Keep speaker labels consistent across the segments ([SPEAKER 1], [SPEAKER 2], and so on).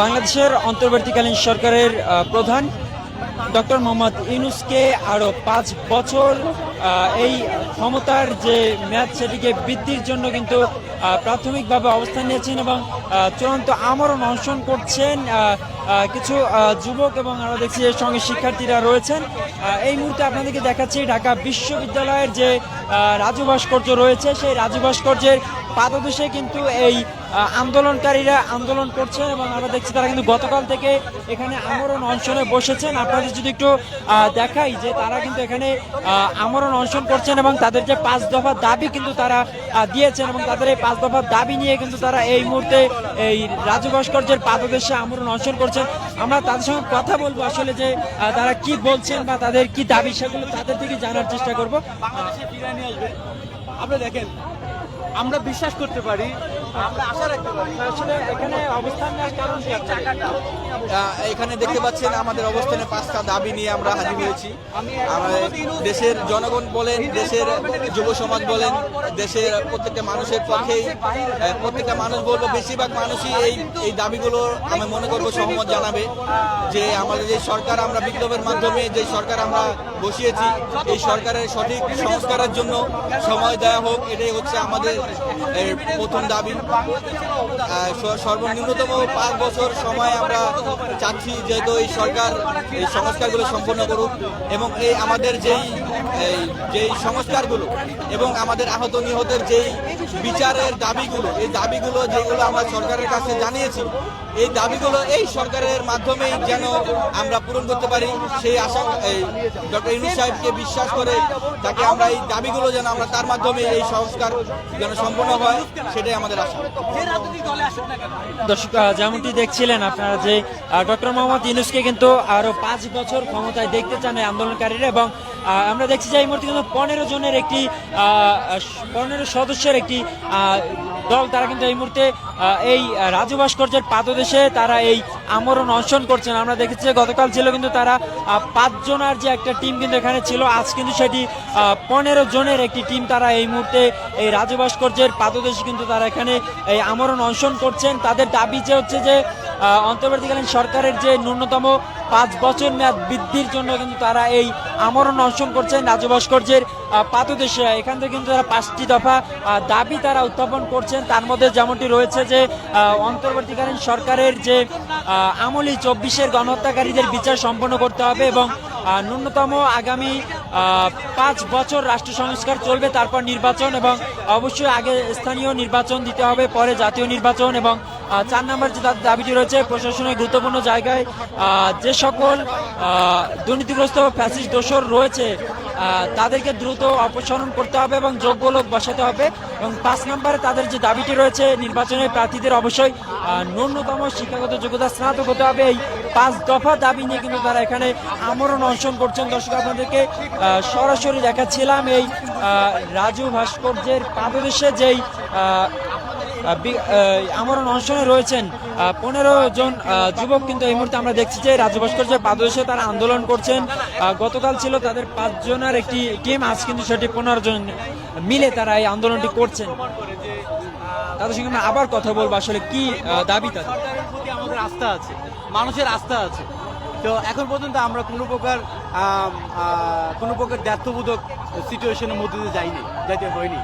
[SPEAKER 1] বাংলাদেশের অন্তর্বর্তীকালীন সরকারের প্রধান ডক্টর মোহাম্মদ ইউনুসকে আরও পাঁচ বছর এই ক্ষমতার যে মেয়াদ সেটিকে বৃদ্ধির জন্য কিন্তু প্রাথমিকভাবে অবস্থান নিয়েছেন এবং চূড়ান্ত আমরণ অনশন করছেন কিছু যুবক এবং আমরা দেখছি এর সঙ্গে শিক্ষার্থীরা রয়েছেন। এই মুহূর্তে আপনাদেরকে দেখাচ্ছি ঢাকা বিশ্ববিদ্যালয়ের যে রাজু ভাস্কর্য রয়েছে, সেই রাজু ভাস্কর্যের পাদদেশে কিন্তু এই আন্দোলনকারীরা আন্দোলন করছেন এবং আমরা দেখছি তারা কিন্তু গতকাল থেকে এখানে আমরণ অনশনে বসেছেন। আপনাদের যদি একটু দেখাই যে তারা কিন্তু এখানে আমরণ অনশন করছেন এবং তাদের যে পাঁচ দফা দাবি কিন্তু তারা দিয়েছেন এবং তাদের এই পাঁচ দফার দাবি নিয়ে কিন্তু তারা এই মুহূর্তে এই রাজু ভাস্কর্যের পাদদেশে আমরণ অনশন করছেন। আমরা তাদের সঙ্গে কথা বলব আসলে যে তারা কি বলছেন বা তাদের কি দাবি সেগুলো তাদের থেকে জানার চেষ্টা করব।
[SPEAKER 2] বাংলাদেশে নিয়ে আসবে। আপনি দেখেন, আমরা বিশ্বাস করতে পারি
[SPEAKER 1] এখানে
[SPEAKER 3] এখানে দেখতে পাচ্ছেন আমাদের অবস্থানে পাঁচটা দাবি নিয়ে আমরা হাজির হয়েছি। দেশের জনগণ বলেন, দেশের যুব সমাজ বলেন, দেশের প্রত্যেকটা মানুষের পক্ষেই প্রত্যেকটা মানুষ বলব, বেশিরভাগ মানুষই এই এই দাবিগুলো আমি মনে করব সহমত জানাবে যে আমাদের যে সরকার আমরা বিপ্লবের মাধ্যমে যে সরকার আমরা বসিয়েছি, এই সরকারের সঠিক সংস্কারের জন্য সময় দেওয়া হোক, এটাই হচ্ছে আমাদের প্রথম দাবি। সর্বনিম্নতম পাঁচ বছর সময় আমরা চাচ্ছি যেহেতু এই সরকার এই সংস্কারগুলো সম্পন্ন করুক এবং এই আমাদের যেই যেই সংস্কারগুলো এবং আমাদের আহত নিহতের যেই বিচারের দাবিগুলো, এই দাবিগুলো যেগুলো আমরা সরকারের কাছে জানিয়েছি এই দাবিগুলো এই সরকারের মাধ্যমেই যেন আমরা পূরণ করতে পারি সেই আশা এই ডক্টর ইউনুস সাহেবকে বিশ্বাস করে তাকে আমরা এই দাবিগুলো যেন আমরা তার মাধ্যমে এই সংস্কার যেন সম্পন্ন হয় সেটাই আমাদের আশা।
[SPEAKER 2] যে রাজনৈতিক দলে আসুক না কেন?
[SPEAKER 1] দর্শক যেমনটি দেখছিলেন আপনারা যে ডক্টর মোহাম্মদ ইউনুসকে কিন্তু আরও পাঁচ বছর ক্ষমতায় দেখতে চান এই আন্দোলনকারীরা এবং আমরা দেখছি যে এই মুহূর্তে কিন্তু পনেরো জনের একটি পনেরো সদস্যের একটি দল তারা কিন্তু এই মুহূর্তে এই রাজু ভাস্কর্যের পাদদেশে তারা এই আমরণ অনশন করছেন। আমরা দেখেছি গতকাল ছিল কিন্তু তারা আহ, পাঁচ যে একটা টিম কিন্তু এখানে ছিল আজ কিন্তু সেটি পনেরো জনের একটি টিম তারা এই মুহূর্তে এই রাজু ভাস্কর্যের পাদদেশে কিন্তু তারা এখানে এই আমরণ অনশন করছেন। তাদের দাবি যে হচ্ছে যে অন্তর্বর্তীকালীন সরকারের যে ন্যূনতম পাঁচ বছর মেয়াদ বৃদ্ধির জন্য কিন্তু তারা এই আমরণ অনশন করছেন রাজু ভাস্কর্যের আহ, পাদদেশে। এখান থেকে কিন্তু তারা পাঁচটি দফা দাবি তারা উত্থাপন করছেন। তার মধ্যে যেমনটি রয়েছে যে অন্তর্বর্তীকালীন সরকারের যে আমলি চব্বিশের গণহত্যাকারীদের বিচার সম্পন্ন করতে হবে এবং ন্যূনতম আগামী পাঁচ বছর রাষ্ট্র সংস্কার চলবে তারপর নির্বাচন এবং অবশ্যই আগে স্থানীয় নির্বাচন দিতে হবে পরে জাতীয় নির্বাচন এবং চার নম্বর যে দাবিটি রয়েছে, প্রশাসনের গুরুত্বপূর্ণ জায়গায় যে সকল দুর্নীতিগ্রস্ত ফ্যাসিস্ট দোষর রয়েছে তাদেরকে দ্রুত অপসারণ করতে হবে এবং যোগ্য লোক বসাতে হবে। এবং পাঁচ নম্বরে তাদের যে দাবিটি রয়েছে নির্বাচনের প্রার্থীদের অবশ্যই ন্যূনতম শিক্ষাগত যোগ্যতা স্নাতক হতে হবে। এই পাঁচ দফা দাবি নিয়ে কিন্তু তারা এখানে আমরণ অনশন করছেন। দর্শক, আপনাদেরকে সরাসরি দেখাচ্ছিলাম এই রাজু ভাস্কর্যের পাদদেশে যেই আমরণ অনশনে রয়েছেন পনেরো জন যুবক। কিন্তু এই মুহূর্তে আমরা দেখছি যে রাজু ভাস্কর্যের পাদদেশে তারা আন্দোলন করছেন। গতকাল ছিল তাদের পাঁচ জনের একটি টিম, আজ কিন্তু সেটি পনেরো জন মিলে তারা এই আন্দোলনটি করছেন। তাদের সঙ্গে আমরা আবার কথা বলব, আসলে কি দাবি তাদের?
[SPEAKER 2] আমাদের আস্থা আছে, মানুষের আস্থা আছে। তো এখন পর্যন্ত আমরা কোনো প্রকার কোনো প্রকার দ্ব্যর্থবোধক সিচুয়েশনের মধ্যে যাইনি, যাইতে হয়নি।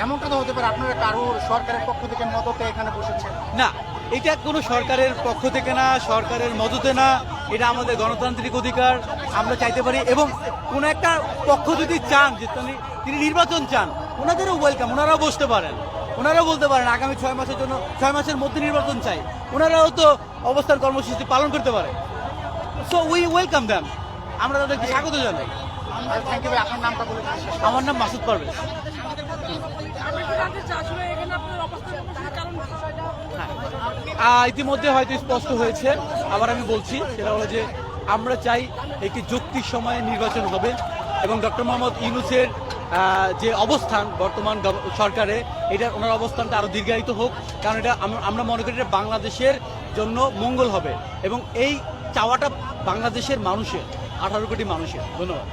[SPEAKER 4] এমনটা তো হতে পারে আপনারা কারোর সরকারের পক্ষ থেকে মদতে এখানে বসেছেন।
[SPEAKER 2] না এটা কোনো সরকারের পক্ষ থেকে না সরকারের মদতে না এটা আমাদের গণতান্ত্রিক অধিকার আমরা চাইতে পারি। এবং কোন একটা পক্ষ যদি চান যে তিনি- নির্বাচন চান ওনাদেরও ওয়েলকাম ওনারাও বসতে পারেন। ওনারাও বলতে পারেন আগামী ছয় মাসের জন্য ছয় মাসের মধ্যে নির্বাচন চাই। ওনারাও তো অবস্থান কর্মসূচি পালন করতে পারে। সো উই ওয়েলকাম দ্যাম আমরা তাদেরকে স্বাগত জানাই। আমার নাম মাসুদ পারভেজ। ইতিমধ্যে হয়তো স্পষ্ট হয়েছে। আবার আমি বলছি, সেটা হলো যে আমরা চাই একটি যুক্তির সময়ে নির্বাচন হবে এবং ডক্টর মোহাম্মদ ইউনুসের যে অবস্থান বর্তমান সরকারে এটা ওনার অবস্থানটা আরও দীর্ঘায়িত হোক, কারণ এটা আমরা মনে করি এটা বাংলাদেশের জন্য মঙ্গল হবে এবং এই চাওয়াটা বাংলাদেশের মানুষের, আঠারো কোটি মানুষের। ধন্যবাদ।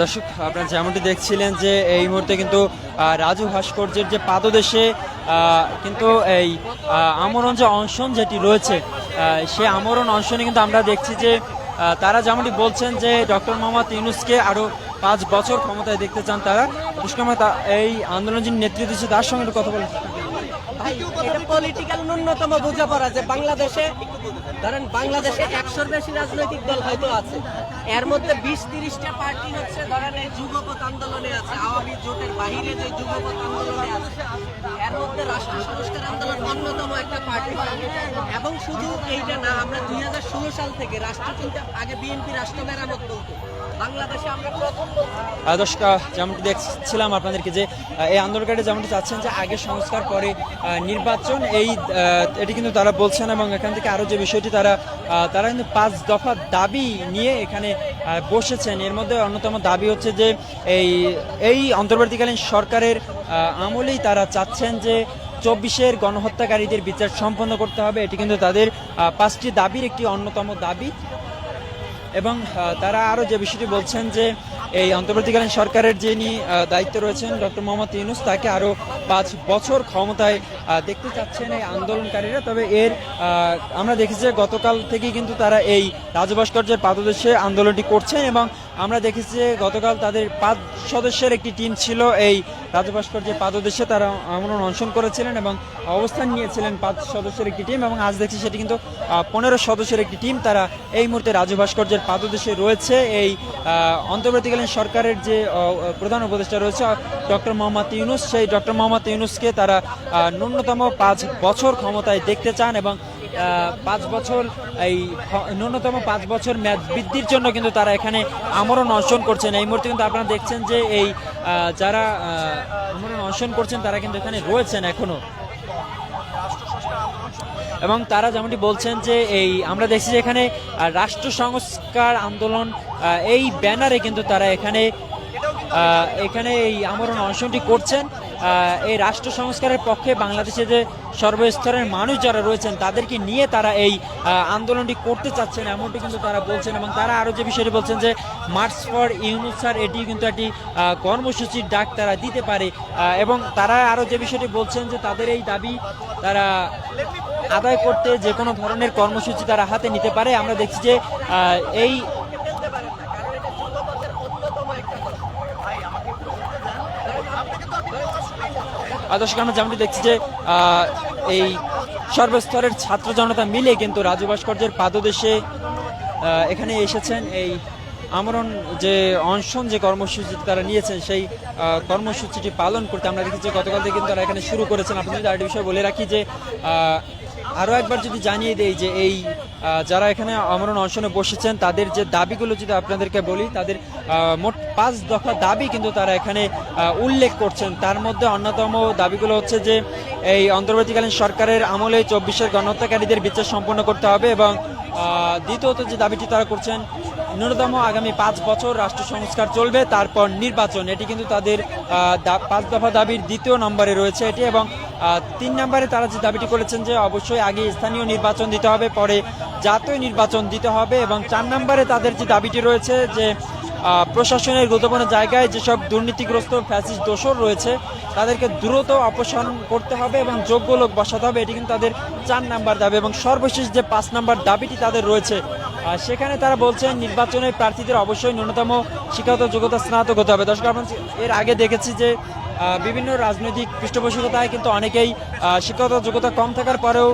[SPEAKER 1] দর্শক, আপনারা যেমনটি দেখছিলেন যে এই মুহূর্তে কিন্তু রাজু ভাস্কর্যের যে পাদদেশে কিন্তু এই আমরণ যে অনশন যেটি রয়েছে সে আমরণ অনশনে কিন্তু আমরা দেখছি যে তারা যেমনটি বলছেন যে ডক্টর মোহাম্মদ ইউনুসকে আরও পাঁচ বছর ক্ষমতায় দেখতে চান তারা। দুষ্কর্মে এই আন্দোলন যিনি নেতৃত্ব দিচ্ছে তার সঙ্গে কথা
[SPEAKER 5] পলিটিক্যাল ন্যূনতম বোঝাপড়া যে বাংলাদেশে ধরেন বাংলাদেশে একশোর বেশি রাজনৈতিক দল হয়তো আছে। এর মধ্যে বিশ তিরিশটা পার্টি হচ্ছে, ধরেন এই যুগপথ আন্দোলনে আছে, আওয়ামী জোটের বাহিরে যে যুগপথ আন্দোলনে আছে, এর মধ্যে রাষ্ট্র সংস্কার আন্দোলন অন্যতম একটা পার্টি। এবং শুধু এইটা না, আমরা দুই হাজার ষোলো সাল থেকে রাষ্ট্র চিন্তা আগে বিএনপি রাষ্ট্র মেরামত বলতো
[SPEAKER 1] দর্শক যেমনটি দেখছিলাম আপনাদেরকে যে এই আন্দোলনকারী যেমনটি চাচ্ছেন যে আগে সংস্কার পরে নির্বাচন, এই এটি কিন্তু তারা বলছেন এবং এখান থেকে আরও যে বিষয়টি তারা তারা কিন্তু পাঁচ দফা দাবি নিয়ে এখানে বসেছেন। এর মধ্যে অন্যতম দাবি হচ্ছে যে, এই এই অন্তর্বর্তীকালীন সরকারের আমলেই তারা চাচ্ছেন যে চব্বিশের গণহত্যাকারীদের বিচার সম্পন্ন করতে হবে। এটি কিন্তু তাদের পাঁচটি দাবির একটি অন্যতম দাবি। এবং তারা আরও যে বিষয়টি বলছেন যে এই অন্তর্বর্তীকালীন সরকারের যিনি দায়িত্ব রয়েছেন ডক্টর মোহাম্মদ ইউনুস, তাকে আরও পাঁচ বছর ক্ষমতায় দেখতে চাচ্ছেন এই আন্দোলনকারীরা। তবে এর আমরা দেখেছি যে গতকাল থেকেই কিন্তু তারা এই রাজভাস্কর্যের পাদদেশে আন্দোলনটি করছেন এবং আমরা দেখেছি যে গতকাল তাদের পাঁচ সদস্যের একটি টিম ছিল এই রাজু ভাস্কর্যের পাদদেশে। তারা আমরণ অনশন করেছিলেন এবং অবস্থান নিয়েছিলেন পাঁচ সদস্যের একটি টিম এবং আজ দেখছি সেটি কিন্তু পনেরো সদস্যের একটি টিম তারা এই মুহূর্তে রাজু ভাস্কর্যের পাদদেশে রয়েছে। এই অন্তর্বর্তীকালীন সরকারের যে প্রধান উপদেষ্টা রয়েছে ডক্টর মোহাম্মদ ইউনুস, সেই ডক্টর মোহাম্মদ ইউনুসকে তারা ন্যূনতম পাঁচ বছর ক্ষমতায় দেখতে চান এবং পাঁচ বছর, এই ন্যূনতম পাঁচ বছর মেয়াদ বৃদ্ধির জন্য কিন্তু তারা এখানে আমরণ অনশন করছেন। এই মুহূর্তে কিন্তু আপনারা দেখছেন যে এই যারা আমরণ অনশন করছেন, তারা কিন্তু এখানে রয়েছেন এখনও। এবং তারা যেমনটি বলছেন যে এই, আমরা দেখছি যে এখানে রাষ্ট্র সংস্কার আন্দোলন এই ব্যানারে কিন্তু তারা এখানে এখানে এই আমরণ অনশনটি করছেন। এই রাষ্ট্র সংস্কারের পক্ষে বাংলাদেশে যে সর্বস্তরের মানুষ যারা রয়েছেন, তাদেরকে নিয়ে তারা এই আন্দোলনটি করতে চাচ্ছেন, এমনটি কিন্তু তারা বলছেন এবং তারা আরও যে বিষয়টি বলছেন যে মার্চ ফর ইউনুস স্যার এটি কিন্তু একটি কর্মসূচির ডাক তারা দিতে পারে এবং তারা আরও যে বিষয়টি বলছেন যে, তাদের এই দাবি তারা আদায় করতে যে কোনো ধরনের কর্মসূচি তারা হাতে নিতে পারে। আমরা দেখছি যে এই দর্শক আমরা দেখছি যে এই সর্বস্তরের ছাত্র জনতা মিলে কিন্তু রাজু ভাস্কর্যের পাদদেশে এখানে এসেছেন। এই আমরণ যে অনশন যে কর্মসূচি তারা নিয়েছেন, সেই কর্মসূচিটি পালন করতে আমরা দেখেছি গতকাল থেকে কিন্তু তারা এখানে শুরু করেছেন। আপনি যদি আরেকটি বিষয় বলে রাখি যে আরও একবার যদি জানিয়ে দেই যে এই যারা এখানে আমরণ অনশনে বসেছেন, তাদের যে দাবিগুলো যদি আপনাদেরকে বলি, তাদের মোট পাঁচ দফা দাবি কিন্তু তারা এখানে উল্লেখ করছেন। তার মধ্যে অন্যতম দাবিগুলো হচ্ছে যে, এই অন্তর্বর্তীকালীন সরকারের আমলে চব্বিশের গণহত্যাকারীদের বিচার সম্পন্ন করতে হবে এবং দ্বিতীয়ত যে দাবিটি তারা করছেন, ন্যূনতম আগামী পাঁচ বছর রাষ্ট্র সংস্কার চলবে, তারপর নির্বাচন। এটি কিন্তু তাদের পাঁচ দফা দাবির দ্বিতীয় নম্বরে রয়েছে এটি এবং তিন নম্বরে তারা যে দাবিটি করেছেন যে অবশ্যই আগে স্থানীয় নির্বাচন দিতে হবে, পরে জাতীয় নির্বাচন দিতে হবে এবং চার নম্বরে তাদের যে দাবিটি রয়েছে যে প্রশাসনের গুরুত্বপূর্ণ জায়গায় যেসব দুর্নীতিগ্রস্ত ফ্যাসিস্ট দোষর রয়েছে, তাদেরকে দ্রুত অপসারণ করতে হবে এবং যোগ্য লোক বসাতে হবে, এটি কিন্তু তাদের চার নাম্বার দাবি এবং সর্বশেষ যে পাঁচ নাম্বার দাবিটি তাদের রয়েছে সেখানে তারা বলছেন নির্বাচনে প্রার্থীদের অবশ্যই ন্যূনতম শিক্ষাগত যোগ্যতা স্নাতক হতে হবে। দর্শক, আমরা এর আগে দেখেছি যে বিভিন্ন রাজনৈতিক পৃষ্ঠপোষকতায় কিন্তু অনেকেই আহ, শিক্ষাগত যোগ্যতা কম থাকার পরেও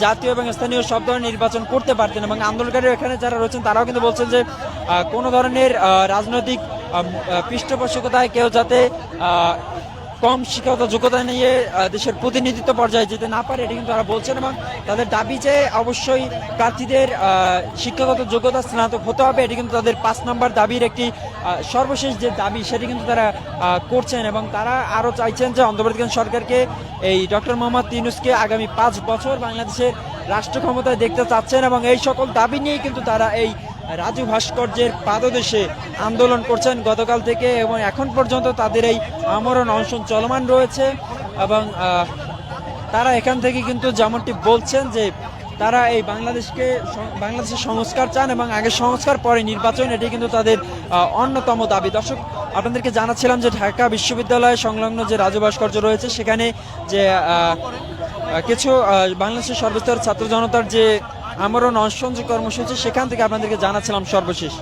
[SPEAKER 1] জাতীয় এবং স্থানীয় সব ধরনের নির্বাচন করতে পারতেন এবং আন্দোলনকারী এখানে যারা রয়েছেন তারাও কিন্তু বলছেন যে কোনো ধরনের রাজনৈতিক পৃষ্ঠপোষকতায় কেউ যাতে কম শিক্ষাগত যোগ্যতা নিয়ে দেশের প্রতিনিধিত্ব পর্যায়ে যেতে না পারে, এটি কিন্তু তারা বলছেন এবং তাদের দাবি যে অবশ্যই প্রার্থীদের শিক্ষাগত যোগ্যতা স্নাতক হতে হবে, এটি কিন্তু তাদের পাঁচ নম্বর দাবির একটি সর্বশেষ যে দাবি, সেটি কিন্তু তারা করছেন এবং তারা আরও চাইছেন যে অন্তর্বর্তীকালীন সরকারকে এই ডক্টর মোহাম্মদ ইউনুসকে আগামী পাঁচ বছর বাংলাদেশের রাষ্ট্র ক্ষমতায় দেখতে চাচ্ছেন এবং এই সকল দাবি নিয়েই কিন্তু তারা এই রাজু ভাস্কর্যের পাদদেশে আন্দোলন করছেন গতকাল থেকে এবং এখন পর্যন্ত তাদের এই আমরণ অনশন চলমান রয়েছে এবং তারা এখান থেকে কিন্তু যেমনটি বলছেন যে তারা এই বাংলাদেশকে বাংলাদেশের সংস্কার চান এবং আগে সংস্কার, পরে নির্বাচন, এটি কিন্তু তাদের অন্যতম দাবি। দর্শক, আপনাদেরকে জানাচ্ছিলাম যে ঢাকা বিশ্ববিদ্যালয় সংলগ্ন যে রাজু ভাস্কর্য রয়েছে, সেখানে যে কিছু বাংলাদেশের সর্বস্তর ছাত্র জনতার যে আমরণ অনশন যে কর্মসূচি সেখান থেকে আপনাদেরকে জানাচ্ছিলাম সর্বশেষ।